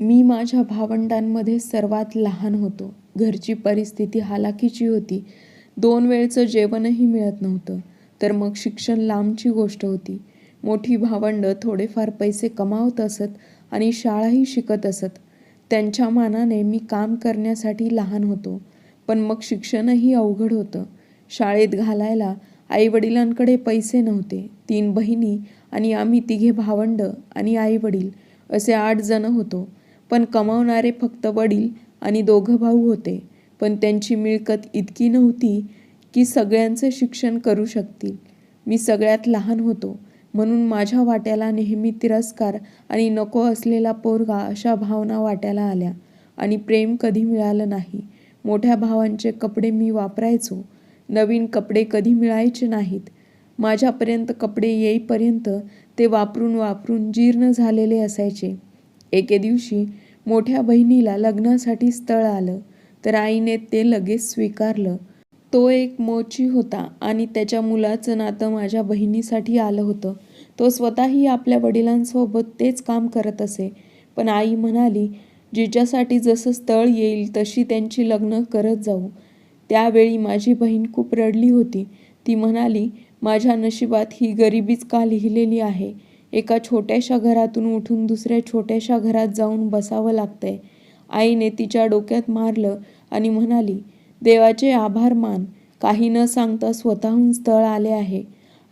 मी माझ्या भावंडांमध्ये सर्वात लहान होतो. घरची परिस्थिती हालाकीची होती. दोन वेळचं जेवणही मिळत नव्हतं. तर मग शिक्षण लांबची गोष्ट होती. मोठी भावंडं थोडेफार पैसे कमावत असत आणि शाळाही शिकत असत. त्यांच्या मानाने मी काम करण्यासाठी लहान होतो. पण मग शिक्षणही अवघड होतं. शाळेत घालायला आईवडिलांकडे पैसे नव्हते. तीन बहिणी आणि आम्ही तिघे भावंड आणि आईवडील असे आठ जण होतो. पण कमावणारे फक्त वडील आणि दोघं भाऊ होते. पण त्यांची मिळकत इतकी नव्हती की सगळ्यांचं शिक्षण करू शकतील. मी सगळ्यात लहान होतो. म्हणून माझ्या वाट्याला नेहमी तिरस्कार आणि नको असलेला पोरगा अशा भावना वाट्याला आल्या. आणि प्रेम कधी मिळालं नाही. मोठ्या भावांचे कपडे मी वापरायचो. नवीन कपडे कधी मिळायचे नाहीत. माझ्यापर्यंत कपडे येईपर्यंत ते वापरून वापरून जीर्ण झालेले असायचे. एके दिवशी मोठ्या बहिणीला लग्नासाठी स्थळ आलं तर आईने ते लगेच स्वीकारलं. तो एक मोची होता आणि त्याच्या मुलाचं नातं माझ्या बहिणीसाठी आलं होतं. तो स्वतःही आपल्या वडिलांसोबत तेच काम करत असे. पण आई म्हणाली जिच्यासाठी जसं स्थळ येईल तशी त्यांची लग्न करत जाऊ. त्यावेळी माझी बहीण खूप रडली होती. ती म्हणाली माझ्या नशिबात ही गरिबीच का लिहिलेली आहे? एका छोट्याशा घरातून उठून दुसऱ्या छोट्याशा घरात जाऊन बसावं लागतंय. आईने तिच्या डोक्यात मारलं आणि म्हणाली देवाचे आभार मान. काही न सांगता स्वतःहून स्थळ आले आहे.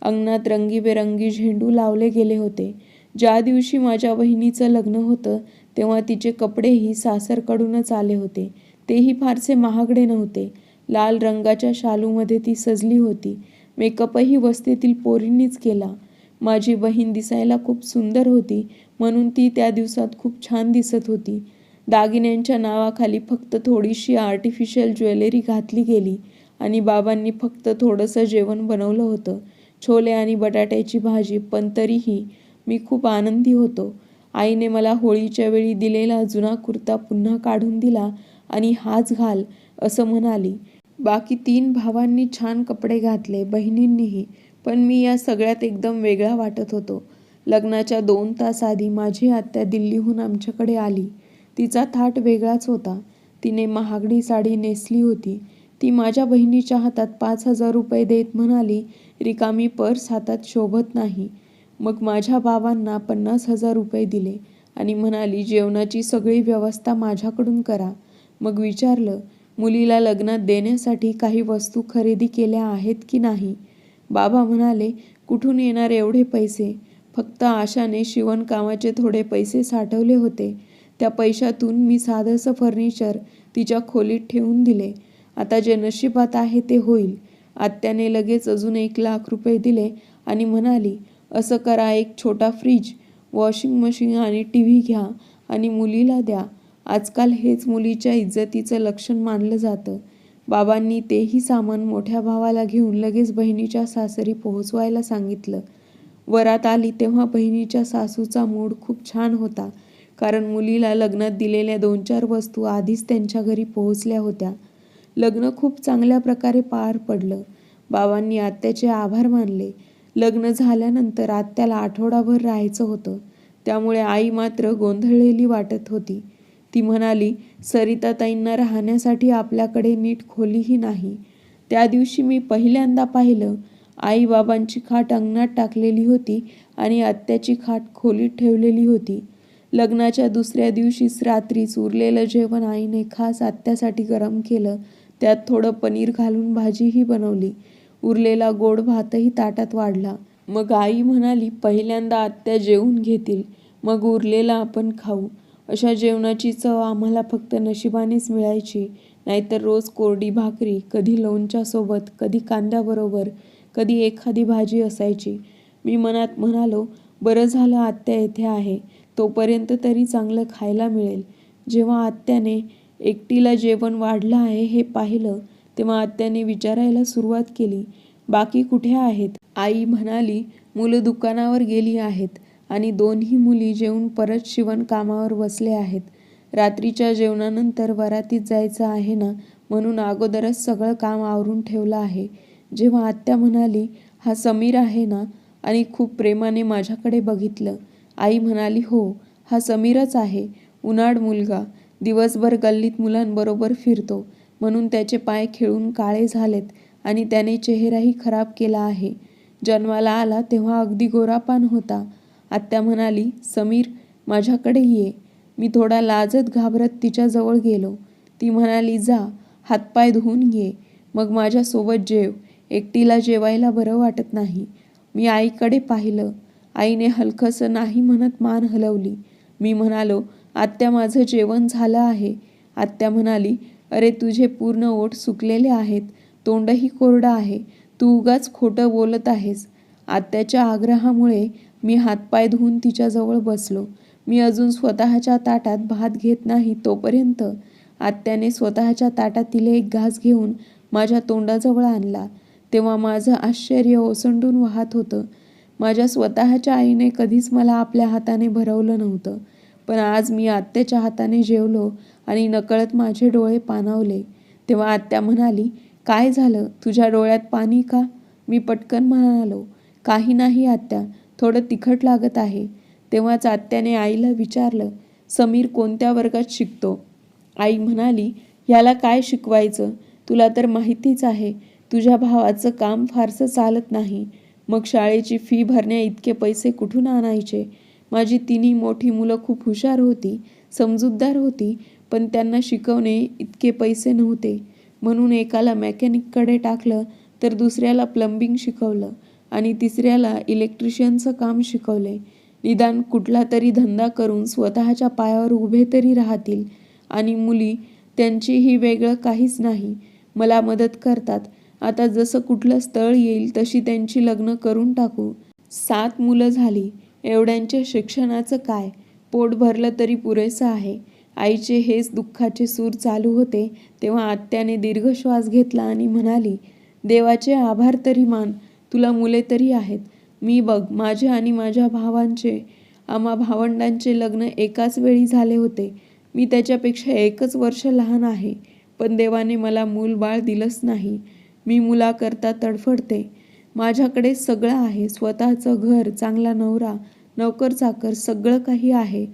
अंगणात रंगीबेरंगी झेंडू लावले गेले होते. ज्या दिवशी माझ्या बहिणीचं लग्न होतं तेव्हा तिचे कपडेही सासरकडूनच आले होते. तेही फारसे महागडे नव्हते. लाल रंगाच्या शालूमध्ये ती सजली होती. मेकअपही वस्तीतील पोरींनीच केला. माझी बहीण दिसायला खूप सुंदर होती म्हणून ती त्या दिवसात खूप छान दिसत होती. दागिन्यांच्या नावाखाली फक्त थोडीशी आर्टिफिशियल ज्वेलरी घातली गेली आणि बाबांनी फक्त थोडंसं जेवण बनवलं होतं. छोले आणि बटाट्याची भाजी पण तरीही मी खूप आनंदी होतो. आईने मला होळीच्या वेळी दिलेला जुना कुर्ता पुन्हा काढून दिला आणि हाच घाल असं म्हणाली. बाकी तीन भावांनी छान कपडे घातले बहिणींनीही. पण मी या सगळ्यात एकदम वेगळा वाटत होतो. लग्नाच्या दोन तास आधी माझी आत्या दिल्लीहून आमच्याकडे आली. तिचा थाट वेगळाच होता. तिने महागडी साडी नेसली होती. ती माझ्या बहिणीच्या हातात पाच हजार रुपये देत म्हणाली रिकामी पर्स हातात शोभत नाही. मग माझ्या बाबांना पन्नास हजार रुपये दिले आणि म्हणाली जेवणाची सगळी व्यवस्था माझ्याकडून करा. मग विचारलं मुलीला लग्नात देण्यासाठी काही वस्तू खरेदी केल्या आहेत की नाही? बाबा म्हणाले कुठून येणार एवढे पैसे? फक्त आशाने शिवणकामाचे थोडे पैसे साठवले होते. त्या पैशातून मी साधंसं फर्निचर तिच्या खोलीत ठेवून दिले. आता जे नशिबात आहे ते होईल. आत्याने लगेच अजून एक लाख रुपये दिले आणि म्हणाली असं करा एक छोटा फ्रीज वॉशिंग मशीन आणि टी व्ही घ्या आणि मुलीला द्या. आजकाल हेच मुलीच्या इज्जतीचं लक्षण मानलं जातं. बाबांनी तेही सामान मोठ्या भावाला घेऊन लगेच बहिणीच्या सासरी पोहोचवायला सांगितलं. वरात आली तेव्हा बहिणीच्या सासूचा मूड खूप छान होता कारण मुलीला लग्नात दिलेल्या दोन चार वस्तू आधीच त्यांच्या घरी पोहोचल्या होत्या. लग्न खूप चांगल्या प्रकारे पार पडलं. बाबांनी आत्याचे आभार मानले. लग्न झाल्यानंतर आत्याला आठवडाभर राहायचं होतं. त्यामुळे आई मात्र गोंधळलेली वाटत होती. ती म्हणाली सरिताताईंना राहण्यासाठी आपल्याकडे नीट खोलीही नाही. त्या दिवशी मी पहिल्यांदा पाहिलं. आई बाबांची खाट अंगणात टाकलेली होती आणि आत्याची खाट खोलीत ठेवलेली होती. लग्नाच्या दुसऱ्या दिवशीच रात्रीच उरलेलं जेवण आईने खास आत्यासाठी गरम केलं. त्यात थोडं पनीर घालून भाजीही बनवली. उरलेला गोड भातही ताटात वाढला. मग आई म्हणाली पहिल्यांदा आत्या जेवून घेतील. मग उरलेला आपण खाऊ. अशा जेवणाची चव आम्हाला फक्त नशिबानेच मिळायची. नाहीतर रोज कोरडी भाकरी कधी लोणच्यासोबत कधी कांद्याबरोबर कधी एखादी भाजी असायची. मी मनात म्हणालो बरं झालं आत्या येथे आहे. तोपर्यंत तरी चांगलं खायला मिळेल. जेव्हा आत्याने एकटीला जेवण वाढलं आहे हे पाहिलं तेव्हा आत्याने विचारायला सुरुवात केली बाकी कुठे आहेत? आई म्हणाली मुलं दुकानावर गेली आहेत. आणि दोन्ही मुली जेवून परत शिवणकामावर बसले आहेत. रात्रीच्या जेवणानंतर वरातीत जायचं आहे ना म्हणून अगोदरच सगळं काम आवरून ठेवलं आहे. जेव्हा आत्या म्हणाली हा समीर आहे ना? आणि खूप प्रेमाने माझ्याकडे बघितलं. आई म्हणाली हो हा समीरच आहे. उन्हाळ मुलगा. दिवसभर गल्लीत मुलांबरोबर फिरतो. म्हणून त्याचे पाय खेळून काळे झालेत आणि त्याने चेहराही खराब केला आहे. जन्माला आला तेव्हा अगदी गोरापान होता. आत्या म्हणाली समीर माझ्याकडे ये. मी थोडा लाजत घाबरत तिच्याजवळ गेलो. ती म्हणाली जा हातपाय धुवून ये मग माझ्यासोबत जेव. एकटीला जेवायला बरं वाटत नाही. मी आईकडे पाहिलं. आईने हलकंसं नाही म्हणत मान हलवली. मी म्हणालो आत्या माझं जेवण झालं आहे. आत्या म्हणाली अरे तुझे पूर्ण ओठ सुकलेले आहेत. तोंडही कोरडं आहे. तू उगाच खोटं बोलत आहेस. आत्याच्या आग्रहामुळे मी हातपाय धुवून तिच्याजवळ बसलो. मी अजून स्वतःच्या ताटात भात घेत नाही तोपर्यंत आत्याने स्वतःच्या ताटातील एक घास घेऊन माझ्या तोंडाजवळ आणला. तेव्हा माझं आश्चर्य ओसंडून वाहत होतं. माझ्या स्वतःच्या आईने कधीच मला आपल्या हाताने भरवलं नव्हतं. पण आज मी आत्याच्या हाताने जेवलो आणि नकळत माझे डोळे पाणावले. तेव्हा आत्या म्हणाली काय झालं? तुझ्या डोळ्यात पाणी का? मी पटकन म्हणालो काही नाही आत्या. थोडं तिखट लागत आहे. तेव्हाच आत्याने आईला विचारलं समीर कोणत्या वर्गात शिकतो? आई म्हणाली ह्याला काय शिकवायचं? तुला तर माहितीच आहे तुझ्या भावाचं काम फारसं चालत नाही. मग शाळेची फी भरण्या इतके पैसे कुठून आणायचे? माझी तिन्ही मोठी मुलं खूप हुशार होती समजूतदार होती पण त्यांना शिकवणे इतके पैसे नव्हते. म्हणून एकाला मेकॅनिककडे टाकलं तर दुसऱ्याला प्लंबिंग शिकवलं. आणि तिसऱ्याला इलेक्ट्रिशियनचं काम शिकवले. निदान कुठला तरी धंदा करून स्वतःच्या पायावर उभे तरी राहतील. आणि मुली त्यांचीही वेगळं काहीच नाही. मला मदत करतात. आता जसं कुठलं स्थळ येईल तशी त्यांची लग्न करून टाकू. सात मुलं झाली. एवढ्यांच्या शिक्षणाचं काय? पोट भरलं तरी पुरेसं आहे. आईचे हेच दुःखाचे सूर चालू होते तेव्हा आत्याने दीर्घ श्वास घेतला आणि म्हणाली देवाचे आभार तरी मान. तुला मुले तरी आहेत. मी बघ माझे आणि माझ्या भावांचे आम्हा भावंडांचे लग्न एकाच वेळी झाले होते. मी त्याच्यापेक्षा एकच वर्ष लहान आहे पण देवाने मला मूल बाळ दिलंच नाही. मी मुलाकरता तडफडते. माझ्याकडे सगळं आहे स्वतःचं घर चांगला नवरा नोकर चाकर सगळं काही आहे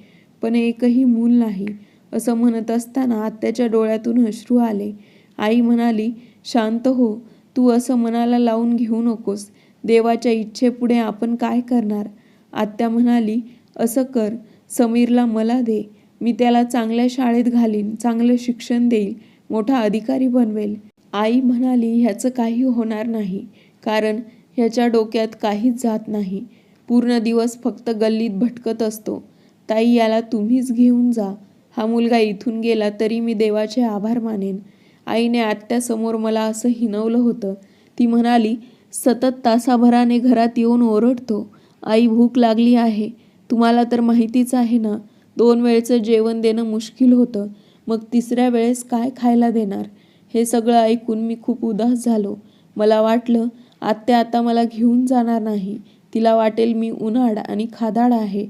पण एकही मूल नाही असं म्हणत असताना आत्याच्या डोळ्यातून अश्रू आले. आई म्हणाली शांत हो तू असं मनाला लावून घेऊ नकोस. देवाच्या इच्छेपुढे आपण काय करणार? आत्या म्हणाली असं कर. समीरला मला दे. मी त्याला चांगल्या शाळेत घालीन चांगलं शिक्षण देईल मोठा अधिकारी बनवेल. आई म्हणाली ह्याचं काही होणार नाही. कारण ह्याच्या डोक्यात काहीच जात नाही. पूर्ण दिवस फक्त गल्लीत भटकत असतो. ताई याला तुम्हीच घेऊन जा. हा मुलगा इथून गेला तरी मी देवाचे आभार मानेन. आईने आत्यासमोर मला असं हिनवलं होतं. ती म्हणाली सतत तासाभराने घरात येऊन ओरडतो. आई भूक लागली आहे. तुम्हाला तर माहितीच आहे ना दोन वेळचं जेवण देणं मुश्किल होतं. मग तिसऱ्या वेळेस काय खायला देणार? हे सगळं ऐकून मी खूप उदास झालो. मला वाटलं आत्या आता मला घेऊन जाणार नाही. तिला वाटेल मी उन्हाळ आणि खादाड आहे.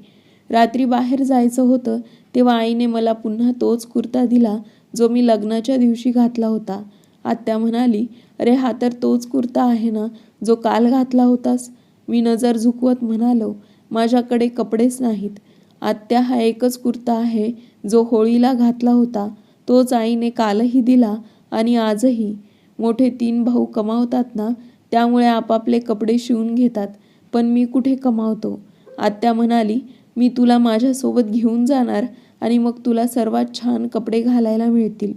रात्री बाहेर जायचं होतं तेव्हा आईने मला पुन्हा तोच कुर्ता दिला. जो मी लग्नाच्या दिवशी घातला होता. आत्या म्हणाली अरे हा तर तोच कुर्ता आहे ना जो काल घातला होतास? मी नजर झुकवत म्हणालो माझ्याकडे कपडेच नाहीत. आत्या हा एकच कुर्ता आहे जो होळीला घातला होता. तोच आईने कालही दिला आणि आजही. मोठे तीन भाऊ कमावतात ना त्यामुळे आपापले कपडे शिवून घेतात पण मी कुठे कमावतो? आत्या म्हणाली मी तुला माझ्यासोबत घेऊन जाणार आणि मग तुला सर्वात छान कपडे घालायला मिळतील.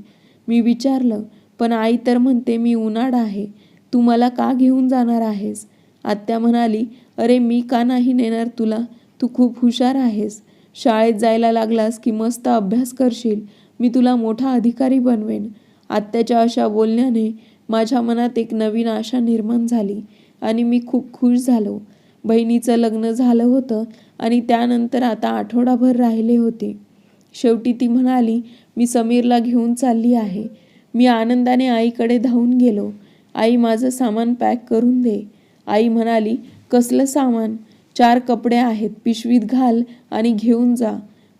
मी विचारलं पण आई तर म्हणते मी उन्हाळ आहे. तू मला का घेऊन जाणार आहेस? आत्या म्हणाली अरे मी का नाही नेणार तुला? तू खूप हुशार आहेस. शाळेत जायला लागलास की मस्त अभ्यास करशील. मी तुला मोठा अधिकारी बनवेन. आत्याच्या अशा बोलण्याने माझ्या मनात एक नवीन आशा निर्माण झाली आणि मी खूप खुश झालो. बहिणीचं लग्न झालं होतं आणि त्यानंतर आता आठवडाभर राहिले होते. शेवटी ती म्हणाली मी समीरला घेऊन चालली आहे. मी आनंदाने आईकडे धावून गेलो. आई माझं सामान पॅक करून दे. आई म्हणाली कसलं सामान? चार कपडे आहेत. पिशवीत घाल आणि घेऊन जा.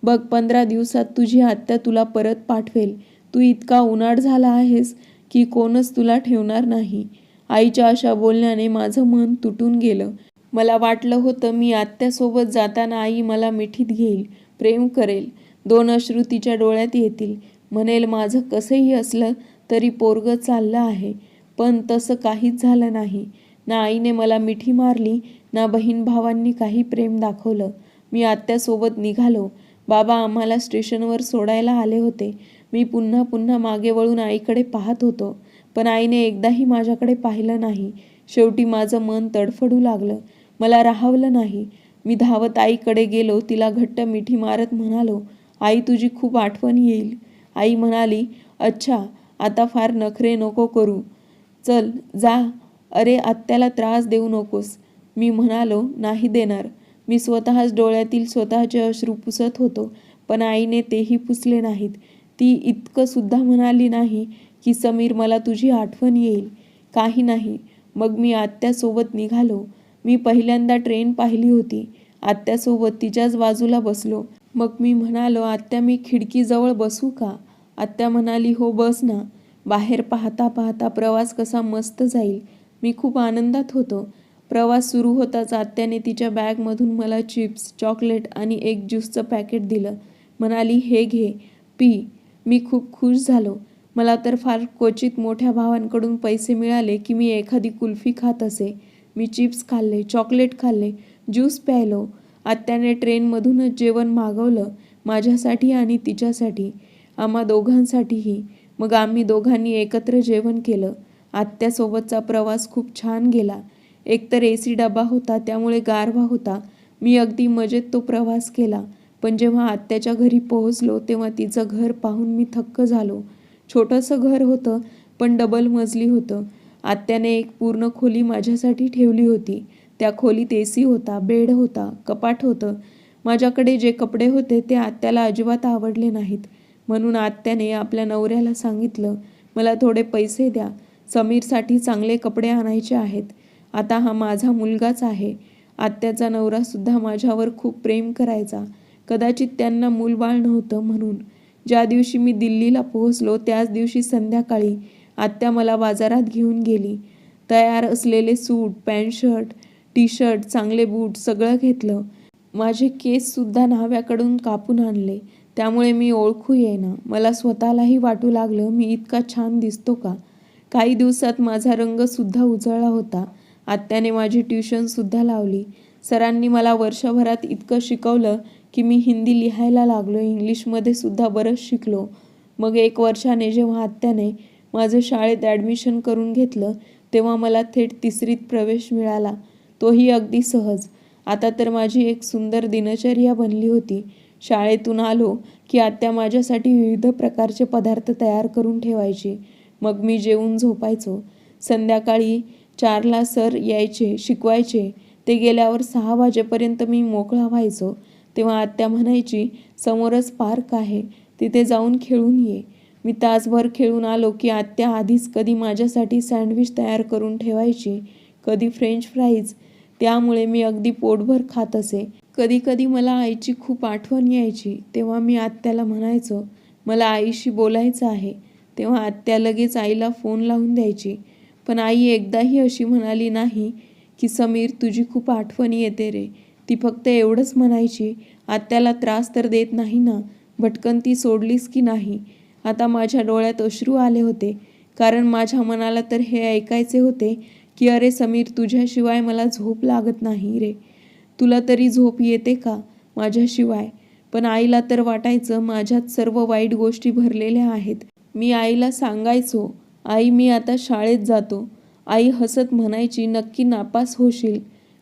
बघ पंधरा दिवसात तुझी आत्या तुला परत पाठवेल. तू इतका उन्हाळ झाला आहेस की कोणच तुला ठेवणार नाही. आईच्या अशा बोलण्याने माझं मन तुटून गेलं. मला वाटलं होतं मी आत्यासोबत जाताना आई मला मिठीत घेईल प्रेम करेल. दोन अश्रू तिच्या डोळ्यात येतील. म्हणेल माझं कसंही असलं तरी पोरगं चाललं आहे पण तसं काहीच झालं नाही. ना आईने मला मिठी मारली ना बहीण भावांनी काही प्रेम दाखवलं. मी आत्यासोबत निघालो. बाबा आम्हाला स्टेशनवर सोडायला आले होते. मी पुन्हा पुन्हा मागे वळून आईकडे पाहत होतो पण आईने एकदाही माझ्याकडे पाहिलं नाही. शेवटी माझं मन तडफडू लागलं. मला राहावलं नाही. मी धावत आईकडे गेलो तिला घट्ट मिठी मारत म्हणालो आई तुझी खूप आठवण येईल. आई म्हणाली अच्छा आता फार नखरे नको करू. चल जा. अरे आत्याला त्रास देऊ नकोस. मी म्हणालो नाही देणार. मी स्वतःच डोळ्यातील स्वतःचे अश्रू पुसत होतो पण आईने तेही पुसले नाहीत. ती इतकं सुद्धा म्हणाली नाही की समीर मला तुझी आठवण येईल. काही नाही. मग मी आत्यासोबत निघालो. मी पहिल्यांदा ट्रेन पाहिली होती. आत्यासोबत तिच्याच बाजूला बसलो. मग मी म्हणालो आत्या मी खिडकीजवळ बसू का? आत्या म्हणाली हो बस ना. बाहेर पाहता पाहता प्रवास कसा मस्त जाईल. मी खूप आनंदात होतो. प्रवास सुरू होताच आत्याने तिच्या बॅगमधून मला चिप्स चॉकलेट आणि एक ज्यूसचं पॅकेट दिलं. म्हणाली हे घे पी. मी खूप खुश झालो. मला तर फार क्वचित मोठ्या भावांकडून पैसे मिळाले की मी एखादी कुल्फी खात असे. मी चिप्स खाल्ले चॉकलेट खाल्ले ज्यूस प्यायलो. आत्याने ट्रेनमधूनच जेवण मागवलं माझ्यासाठी आणि तिच्यासाठी. आम्हा दोघांसाठीही. मग आम्ही दोघांनी एकत्र जेवण केलं. आत्यासोबतचा प्रवास खूप छान गेला. एकतर ए सी डबा होता त्यामुळे गारवा होता. मी अगदी मजेत तो प्रवास केला. पण जेव्हा आत्याच्या घरी पोहोचलो तेव्हा तिचं घर पाहून मी थक्क झालो. छोटंसं घर होतं पण डबल मजली होतं. आत्याने एक पूर्ण खोली माझ्यासाठी ठेवली होती. त्या खोलीत ए सी होता बेड होता कपाट होतं. माझ्याकडे जे कपडे होते ते आत्याला अजिबात आवडले नाहीत. म्हणून आत्याने आपल्या नवऱ्याला सांगितलं मला थोडे पैसे द्या. समीरसाठी चांगले कपडे आणायचे आहेत. आता हा माझा मुलगाच आहे. आत्याचा नवरासुद्धा माझ्यावर खूप प्रेम करायचा. कदाचित त्यांना मूलबाळ नव्हतं म्हणून. ज्या दिवशी मी दिल्लीला पोहोचलो त्याच दिवशी संध्याकाळी आत्या मला बाजारात घेऊन गेली. तयार असलेले suit pant shirt T shirt चांगले बूट सगळं घेतलं. माझे केससुद्धा न्हाव्याकडून कापून आणले. त्यामुळे मी ओळखू येईना. मला स्वतःलाही वाटू लागलं मी इतका छान दिसतो का? काही दिवसात माझा रंगसुद्धा उजळला होता. आत्याने माझी ट्युशनसुद्धा लावली. सरांनी मला वर्षभरात इतकं शिकवलं की मी हिंदी लिहायला लागलो इंग्लिशमध्ये सुद्धा बरंच शिकलो. मग एक वर्षाने जेव्हा आत्याने माझं शाळेत ॲडमिशन करून घेतलं तेव्हा मला थेट तिसरीत प्रवेश मिळाला. तोही अगदी सहज. आता तर माझी एक सुंदर दिनचर्या बनली होती. शाळेतून आलो की आत्या माझ्यासाठी विविध प्रकारचे पदार्थ तयार करून ठेवायची. मग मी जेवून झोपायचो. संध्याकाळी चारला सर यायचे शिकवायचे. ते गेल्यावर सहा वाजेपर्यंत मी मोकळा व्हायचो. तेव्हा आत्या म्हणायची समोरच पार्क आहे. तिथे जाऊन खेळून ये. मी तासभर खेळून आलो की आत्या आधीच कधी माझ्यासाठी सँडविच तयार करून ठेवायची कधी फ्रेंच फ्राईज त्यामुळे मी अगदी पोटभर खात असे. कधी कधी मला आईची खूप आठवण यायची. तेव्हा मी आत्याला म्हणायचो मला आईशी बोलायचं आहे. तेव्हा आत्या लगेच आईला फोन लावून द्यायची. पण आई एकदाही अशी म्हणाली नाही की समीर तुझी खूप आठवण येते रे. ती फक्त एवढंच म्हणायची आत्याला त्रास तर देत नाही ना. भटकन ती सोडलीस की नाही? आता माझ्या डोळ्यात अश्रू आले होते. कारण माझ्या मनाला तर हे ऐकायचे होते. की अरे समीर तुझ्याशिवाय मला झोप लागत नाही रे. तुला तरी झोप येते का? माझ्याशिवाय. पण आईला तर वाटायचं माझ्यात सर्व वाईट गोष्टी भरलेल्या आहेत. मी आईला सांगायचो आई मी आता शाळेत जातो. आई हसत म्हणायची नक्की नापास होशील.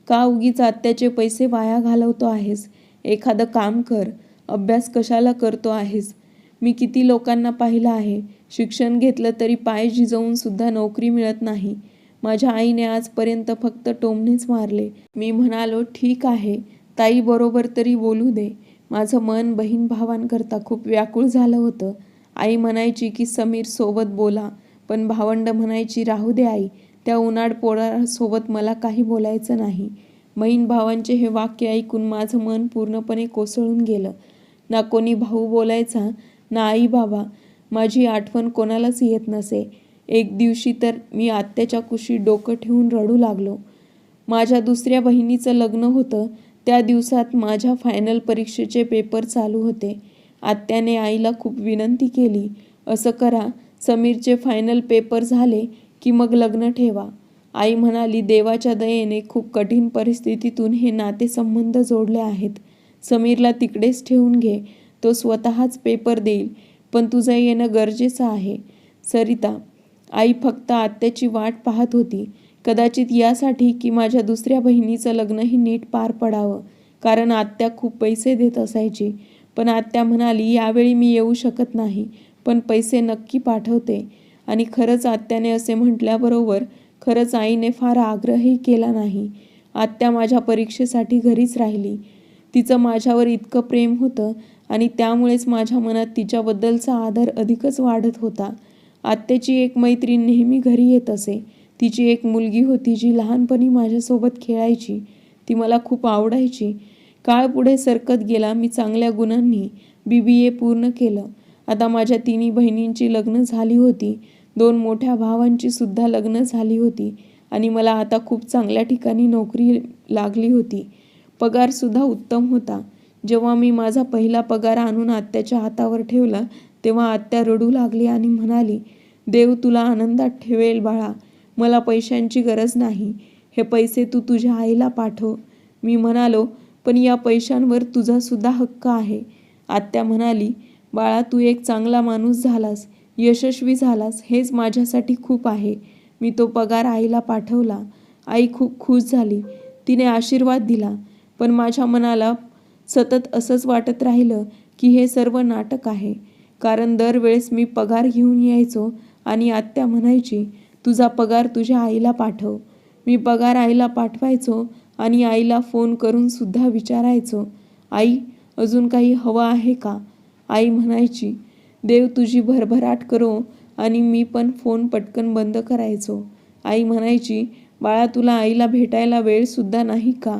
का उगीच आत्याचे पैसे वाया घालवतो आहेस? एखादं काम कर. अभ्यास कशाला करतो आहेस? मी किती लोकांना पाहिलं आहे. शिक्षण घेतलं तरी पाय झिजवून सुद्धा नोकरी मिळत नाही. माझ्या आईने आजपर्यंत फक्त टोमणेच मारले. मी म्हणालो ठीक आहे. ताई बरोबर तरी बोलू दे. माझं मन बहीण भावांकरता खूप व्याकुळ झालं होतं. आई म्हणायची की समीर सोबत बोला. पण भावंड म्हणायची राहू दे आई. त्या उन्हाळ पोळासोबत मला काही बोलायचं नाही. बहीण भावांचे हे वाक्य ऐकून माझं मन पूर्णपणे कोसळून गेलं. ना कोणी भाऊ बोलायचा ना आई बाबा. माझी आठवण कोणालाच येत नसे. एक दिवशी तर मी आत्याच्या कुशीत डोकं ठेवून रडू लागलो. माझ्या दुसऱ्या बहिणीचं लग्न होतं त्या दिवसात माझ्या फायनल परीक्षेचे पेपर चालू होते. आत्याने आईला खूप विनंती केली असं करा समीरचे फायनल पेपर झाले की मग लग्न ठेवा. आई म्हणाली देवाच्या दयेने खूप कठीण परिस्थितीतून हे नातेसंबंध जोडले आहेत. समीरला तिकडेच ठेवून घे तो स्वतःच पेपर देईल पण तुझं येणं गरजेचं आहे. सरिता आई फक्त आत्याची वाट पाहत होती. कदाचित यासाठी की माझ्या दुसऱ्या बहिणीचं लग्नही नीट पार पडावं कारण आत्या खूप पैसे देत असायची. पण आत्या म्हणाली यावेळी मी येऊ शकत नाही पण पैसे नक्की पाठवते. आणि खरंच आत्याने असे म्हटल्याबरोबर खरंच आईने फार आग्रहही केला नाही. आत्या माझ्या परीक्षेसाठी घरीच राहिली. तिचं माझ्यावर इतकं प्रेम होतं आणि त्यामुळेच माझ्या मनात तिच्याबद्दलचा आदर अधिकच वाढत होता. आत्याची एक मैत्रीण नेहमी घरी येत असे. तिची एक मुलगी होती जी लहानपणी माझ्यासोबत खेळायची. ती मला खूप आवडायची. काळ पुढे सरकत गेला मी चांगल्या गुणांनी बी बी ए पूर्ण केलं. आता माझ्या तिन्ही बहिणींची लग्न झाली होती. दोन मोठ्या भावांची सुद्धा लग्न झाली होती. आणि मला आता खूप चांगल्या ठिकाणी नोकरी लागली होती. पगारसुद्धा उत्तम होता. जेव्हा मी माझा पहिला पगार आणून आत्याच्या हातावर ठेवला तेव्हा आत्या रडू लागली आणि म्हणाली देव तुला आनंदात ठेवेल बाळा मला पैशांची गरज नाही. हे पैसे तू तुझ्या आईला पाठव. मी म्हणालो पण या पैशांवर तुझासुद्धा हक्क आहे. आत्या म्हणाली बाळा तू एक चांगला माणूस झालास यशस्वी झालास हेच माझ्यासाठी खूप आहे. मी तो पगार आईला पाठवला. आई खूप खुश झाली. तिने आशीर्वाद दिला. पण माझ्या मनाला सतत असंच वाटत राहिलं की हे सर्व नाटक आहे. कारण दरवेळेस मी पगार घेऊन यायचो आणि आत्या म्हणायची तुझा पगार तुझ्या आईला पाठव. मी पगार आईला पाठवायचो आणि आईला फोन करून सुद्धा विचारायचो आई अजून काही हवं आहे का? आई म्हणायची देव तुझी भरभराट करो आणि मी पण फोन पटकन बंद करायचो. आई म्हणायची बाळा तुला आईला भेटायला वेळसुद्धा नाही का?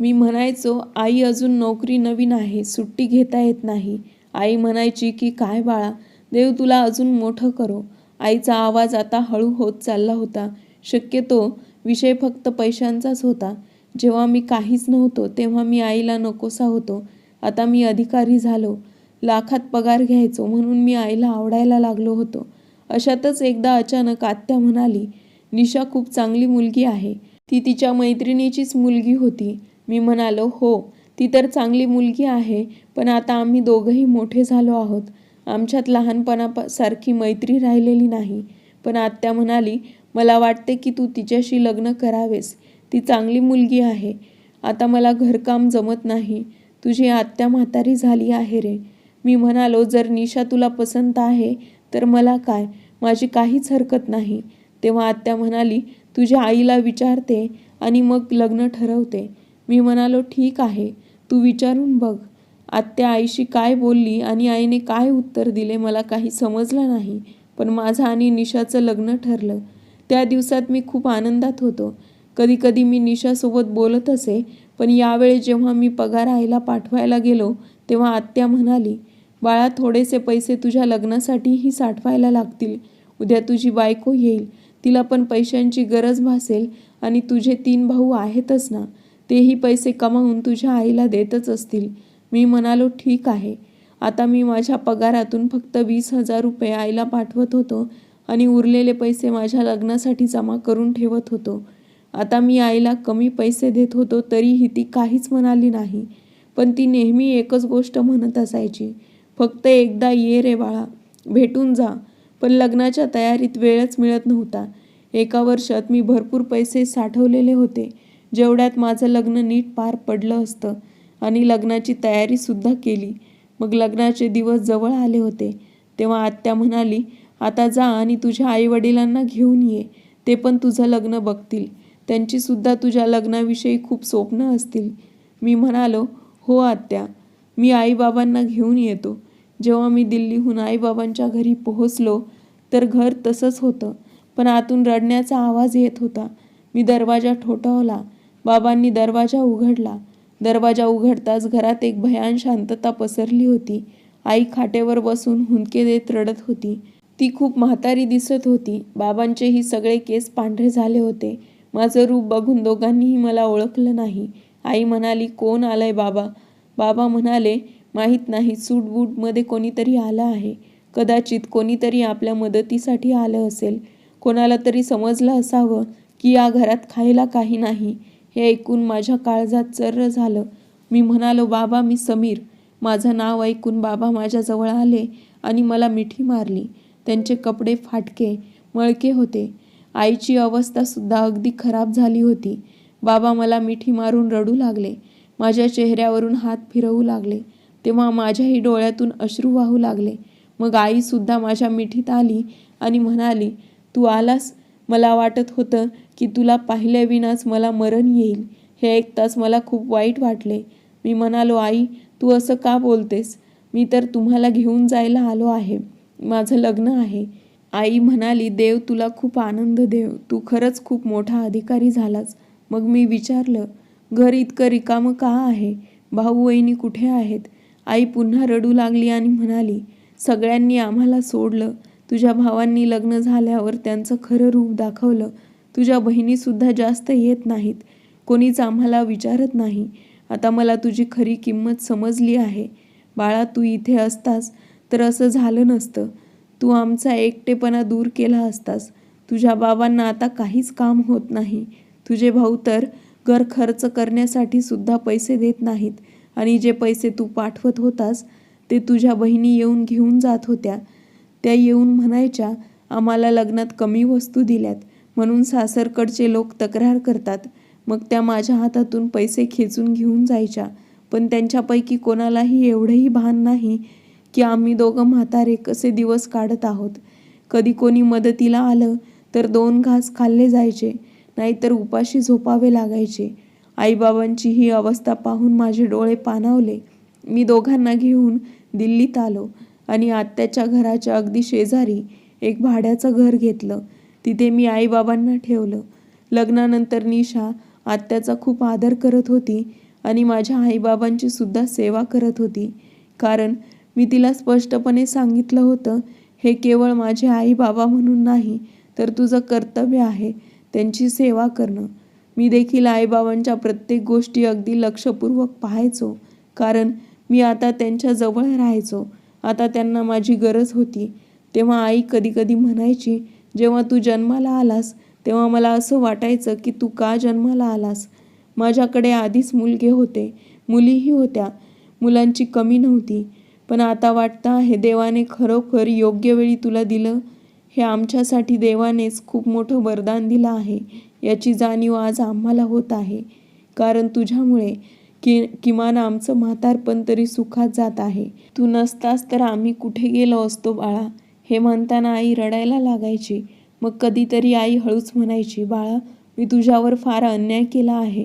मी म्हणायचो आई अजून नोकरी नवीन आहे सुट्टी घेता येत नाही. आई म्हणायची की काय बाळा देव तुला अजून मोठं करो. आईचा आवाज आता हळू होत चालला होता. शक्यतो विषय फक्त पैशांचाच होता. जेव्हा मी काहीच नव्हतो तेव्हा मी आईला नकोसा होतो. आता मी अधिकारी झालो. लाखात पगार घ्यायचो म्हणून मी आईला आवडायला लागलो होतो. अशातच एकदा अचानक आत्या म्हणाली निशा खूप चांगली मुलगी आहे. ती तिच्या मैत्रिणीचीच मुलगी होती. मी म्हणालो हो ती तर चांगली मुलगी आहे पण आता आम्ही दोघंही मोठे झालो आहोत. आमच्यात लहानपणासारखी मैत्री राहिलेली नाही. पण आत्या म्हणाली मला वाटते की तू तिच्याशी लग्न करावेस. ती चांगली मुलगी आहे. आता मला घरकाम जमत नाही. तुझी आत्या म्हातारी झाली आहे रे. मी म्हणालो जर निशा तुला पसंत आहे तर मला काय? माझी काहीच हरकत नाही. तेव्हा आत्या म्हणाली तुझ्या आईला विचारते आणि मग लग्न ठरवते. मी म्हणालो ठीक आहे. तू विचारून बघ. आत्या आईशी काय बोलली आणि आईने काय उत्तर दिले मला काही समजलं नाही. पण माझं आणि निशाचं लग्न ठरलं. त्या दिवसात मी खूप आनंदात होतो. कधीकधी मी निशासोबत बोलत असे पण यावेळी जेव्हा मी पगार आईला पाठवायला गेलो तेव्हा आत्या म्हणाली बाळा थोडेसे पैसे तुझ्या लग्नासाठीही साठवायला लागतील. उद्या तुझी बायको येईल. तिला पण पैशांची गरज भासेल आणि तुझे तीन भाऊ आहेतच ना. तेही पैसे कमावून तुझ्या आईला देतच असतील. मी म्हणालो ठीक आहे. आता मी माझ्या पगारातून फक्त वीस हजार रुपये आईला पाठवत होतो आणि उरलेले पैसे माझ्या लग्नासाठी जमा करून ठेवत होतो. आता मी आईला कमी पैसे देत होतो तरीही ती काहीच म्हणाली नाही. पण ती नेहमी एकच गोष्ट म्हणत असायची. फक्त एकदा ये रे बाळा भेटून जा. पण लग्नाच्या तयारीत वेळच मिळत नव्हता. एका वर्षात मी भरपूर पैसे साठवलेले होते. जेवढ्यात माझं लग्न नीट पार पडलं असतं आणि लग्नाची तयारीसुद्धा केली. मग लग्नाचे दिवस जवळ आले होते. तेव्हा आत्या म्हणाली आता जा आणि तुझ्या आईवडिलांना घेऊन ये. ते पण तुझं लग्न बघतील. त्यांचीसुद्धा तुझ्या लग्नाविषयी खूप स्वप्न असतील. मी म्हणालो हो आत्या मी आईबाबांना घेऊन येतो. जेव्हा मी दिल्लीहून आईबाबांच्या घरी पोहोचलो तर घर तसंच होतं. पण आतून रडण्याचा आवाज येत होता. मी दरवाजा ठोठावला. बाबांनी दरवाजा उघडला. दरवाजा उघडताच घरात एक भयान शांतता पसरली होती. आई खाटेवर बसून हुंदके देत रडत होती. ती खूप म्हातारी दिसत होती. बाबांचेही सगळे केस पांढरे झाले होते. माझं रूप बघून दोघांनीही मला ओळखलं नाही. आई म्हणाली कोण आलंय बाबा? बाबा म्हणाले माहीत नाही सूटबूटमध्ये कोणीतरी आलं आहे. कदाचित कोणीतरी आपल्या मदतीसाठी आलं असेल. कोणाला तरी समजलं असावं की या घरात खायला काही नाही. हे ऐकून माझ्या काळजात चर्र झालं. मी म्हणालो बाबा मी समीर. माझं नाव ऐकून बाबा माझ्याजवळ आले आणि मला मिठी मारली. त्यांचे कपडे फाटके मळके होते. आईची अवस्थासुद्धा अगदी खराब झाली होती. बाबा मला मिठी मारून रडू लागले. माझ्या चेहऱ्यावरून हात फिरवू लागले. तेव्हा माझ्याही डोळ्यातून अश्रू वाहू लागले. मग आईसुद्धा माझ्या मिठीत आली आणि म्हणाली तू आलास? मला वाटत होतं की तुला पाहिल्याविनाच मला मरण येईल. हे ऐकताच मला खूप वाईट वाटले. मी म्हणालो आई तू असं का बोलतेस? मी तर तुम्हाला घेऊन जायला आलो आहे. माझं लग्न आहे. आई म्हणाली देव तुला खूप आनंद देव. तू खरंच खूप मोठा अधिकारी झालास. मग मी विचारलं घर इतकं रिकामं का आहे? भाऊ वहिनी कुठे आहेत? आई पुन्हा रडू लागली आणि म्हणाली सगळ्यांनी आम्हाला सोडलं. तुझ्या भावांनी लग्न झाल्यावर त्यांचं खरं रूप दाखवलं. तुझ्या बहिणीसुद्धा जास्त येत नाहीत. कोणीच आम्हाला विचारत नाही. आता मला तुझी खरी किंमत समजली आहे. बाळा तू इथे असतास तर असं झालं नसतं. तू आमचा एकटेपणा दूर केला असतास. तुझ्या बाबांना आता काहीच काम होत नाही. तुझे भाऊ तर घर खर्च करण्यासाठी सुद्धा पैसे देत नाहीत. आणि जे पैसे तू पाठवत होतास ते तुझ्या बहिणी येऊन घेऊन जात होत्या. त्या येऊन म्हणायच्या आम्हाला लग्नात कमी वस्तू दिल्यात. म्हणून सासरकडचे लोक तक्रार करतात. मग त्या माझ्या हातातून पैसे खेचून घेऊन जायच्या. पण त्यांच्यापैकी कोणालाही एवढंही भान नाही की आम्ही दोघं म्हातारे कसे दिवस काढत आहोत. कधी कोणी मदतीला आलं तर दोन घास खाल्ले जायचे नाहीतर उपाशी झोपावे लागायचे. आईबाबांची ही अवस्था पाहून माझे डोळे पाणावले. मी दोघांना घेऊन दिल्लीत आलो आणि आत्याच्या घराच्या अगदी शेजारी एक भाड्याचं घर घेतलं. तिथे मी आईबाबांना ठेवलं. लग्नानंतर निशा आत्याचा खूप आदर करत होती आणि माझ्या आईबाबांची सुद्धा सेवा करत होती. कारण मी तिला स्पष्टपणे सांगितलं होतं हे केवळ माझे आई बाबा म्हणून नाही तर तुझं कर्तव्य आहे त्यांची सेवा करणं. मी देखील आईबाबांच्या प्रत्येक गोष्टी अगदी लक्षपूर्वक पाहायचो. कारण मी आता त्यांच्या जवळ राहायचो. आता त्यांना माझी गरज होती. तेव्हा आई कधी कधी म्हणायची जेव्हा तू जन्माला आलास तेव्हा मला असं वाटायचं की तू का जन्माला आलास? माझ्याकडे आधीच मुलगे होते. मुलीही होत्या. मुलांची कमी नव्हती. पण आता वाटतं आहे देवाने खरोखर योग्य वेळी तुला दिलं. हे आमच्यासाठी देवानेच खूप मोठं वरदान दिलं आहे. याची जाणीव आज आम्हाला होत आहे. कारण तुझ्यामुळे कि किमान आमचं म्हातारपण तरी सुखात जात आहे. तू नसतास तर आम्ही कुठे गेलो असतो बाळा? हे म्हणताना आई रडायला लागायची. मग कधीतरी आई हळूच म्हणायची बाळा मी तुझ्यावर फार अन्याय केला आहे.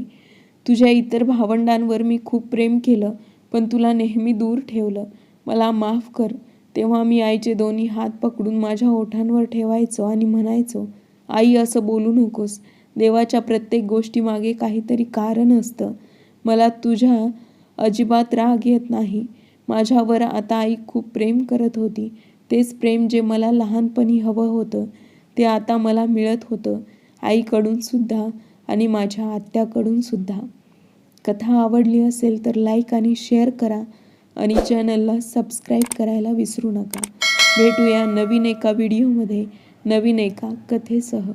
तुझ्या इतर भावंडांवर मी खूप प्रेम केलं पण तुला नेहमी दूर ठेवलं. मला माफ कर. तेव्हा मी आईचे दोन्ही हात पकडून माझ्या ओठांवर ठेवायचो आणि म्हणायचो आई असं बोलू नकोस. देवाच्या प्रत्येक गोष्टीमागे काहीतरी कारण असतं. मला तुझ्या अजिबात राग येत नाही. माझ्यावर आता आई खूप प्रेम करत होती. तेच प्रेम जे मला लहानपणी हवं होतं ते आता मला मिळत होतं आईकडून सुद्धा आणि माझ्या आत्याकडून सुद्धा. कथा आवडली असेल तर लाईक आणि शेअर करा आणि चॅनलला सबस्क्राईब करायला विसरू नका. भेटूया नवीन एका व्हिडिओमध्ये नवीन एका कथेसह.